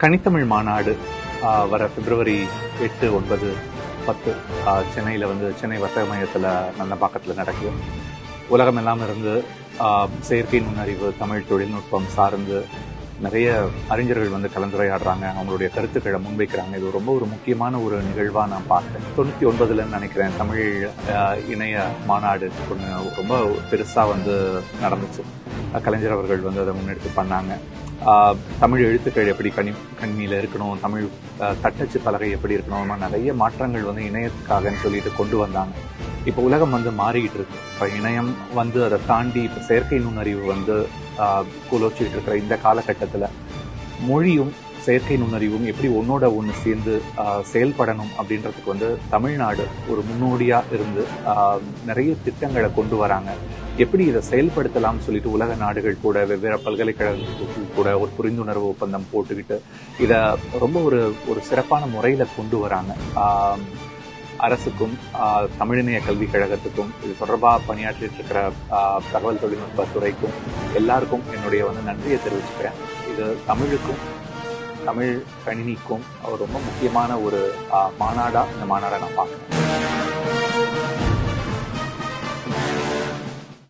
கனித்தமிழ் மாநாடு வர பிப்ரவரி எட்டு ஒன்பது பத்து சென்னையில் வந்து சென்னை வர்த்தக மையத்தில் பாக்கத்தில் நடக்கும் உலகம் எல்லாம் இருந்து செயற்கை நுண்ணறிவு தமிழ் தொழில்நுட்பம் சார்ந்து நிறைய அறிஞர்கள் வந்து கலந்துரையாடுறாங்க அவங்களுடைய கருத்துக்களை முன்வைக்கிறாங்க. இது ரொம்ப ஒரு முக்கியமான ஒரு நிகழ்வாக நான் பார்க்குறேன் தொண்ணூற்றி ஒன்பதுலன்னு நினைக்கிறேன் தமிழ் இணைய மாநாடு ஒன்று ரொம்ப பெருசாக வந்து நடந்துச்சு. கலைஞர் அவர்கள் வந்து அதை முன்னெடுத்து பண்ணாங்க. தமிழ் எழுத்துக்கள் எப்படி கணி கணினியில் இருக்கணும் தமிழ் தட்டச்சு பலகை எப்படி இருக்கணும் நிறைய மாற்றங்கள் வந்து இணையத்துக்காகன்னு சொல்லிட்டு கொண்டு வந்தாங்க. இப்போ உலகம் வந்து மாறிக்கிட்டு இருக்கு. இப்போ இணையம் வந்து அதை தாண்டி இப்போ செயற்கை நுண்ணறிவு வந்து குலோச்சிக்கிட்டு இருக்கிற இந்த காலகட்டத்தில் மொழியும் செயற்கை நுண்ணறிவும் எப்படி ஒன்னோட ஒன்று சேர்ந்து செயல்படணும் அப்படின்றதுக்கு வந்து தமிழ்நாடு ஒரு முன்னோடியாக இருந்து நிறைய திட்டங்களை கொண்டு வராங்க. எப்படி இதை செயல்படுத்தலாம்னு சொல்லிட்டு உலக நாடுகள் கூட வெவ்வேறு பல்கலைக்கழகங்கள் கூட ஒரு புரிந்துணர்வு ஒப்பந்தம் போட்டுக்கிட்டு இதை ரொம்ப ஒரு ஒரு சிறப்பான முறையில் கொண்டு வராங்க. அரசுக்கும் ஆஹ், தமிழிணைய கல்விக் கழகத்துக்கும் இது தொடர்பாக பணியாற்றிட்டு இருக்கிற தகவல் தொழில்நுட்ப துறைக்கும் எல்லாருக்கும் என்னுடைய வந்து நன்றியை தெரிவிச்சுக்கிறேன். இது தமிழுக்கும் தமிழ் கணினிக்கும் ரொம்ப முக்கியமான ஒரு மாநாடாக இந்த மாநாடை நான் பார்க்குறேன்.